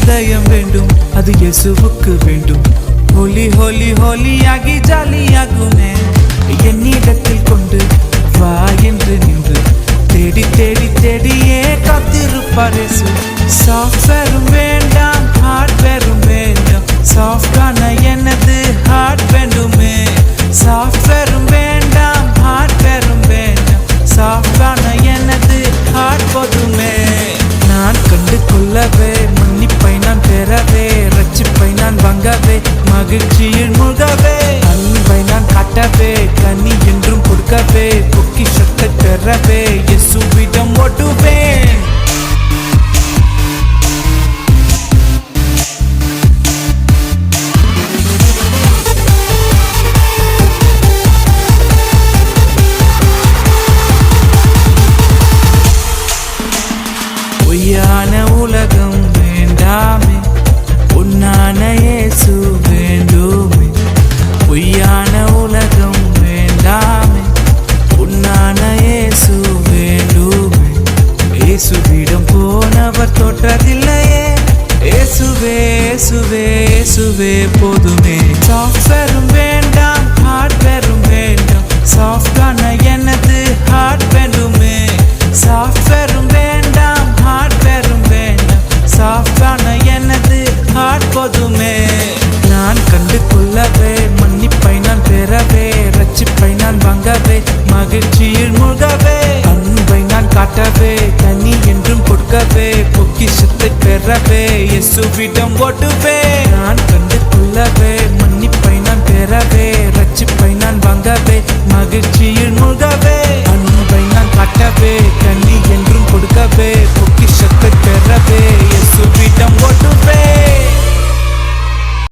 இதயம் வேண்டும் அது இயேசுவுக்கு வேண்டும். ஹொலி ஹொலி ஹொலியாகி ஜாலியாகுமே. என்னிடத்தில் கொண்டு வா என்று நின்று. தேடி தேடி தேடியே காத்திருப்பார் இயேசு. சாஃப்ட்வேரும் வேண்டாம் ஹார்ட்வேரும் வேண்டாம். சாஃப்டான எனது ஹார்ட் வேண்டுமே. சாஃப்ட்வேரும் வேண்டாம் ஹார்ட்வேரும் வேண்டாம். சாஃப்டான எனது ஹார்ட் போதுமே. நான் கண்டு கொள்ளவே மகிழ்ச்சியின் முகவே அன்பை நான் காட்டவே கனி என்றும் கொடுக்கவே பொக்கி சத்தை பெறவே இயேசுவிடம் ஓட்டுவே தூரம் போனவர் தொட்டதில்லையே. ஏசுவே ஏசுவே ஏசுவே போதுமே. பெறவே இயேசுவிடம் ஓடுவே நான் கண்டுக்குள்ளவே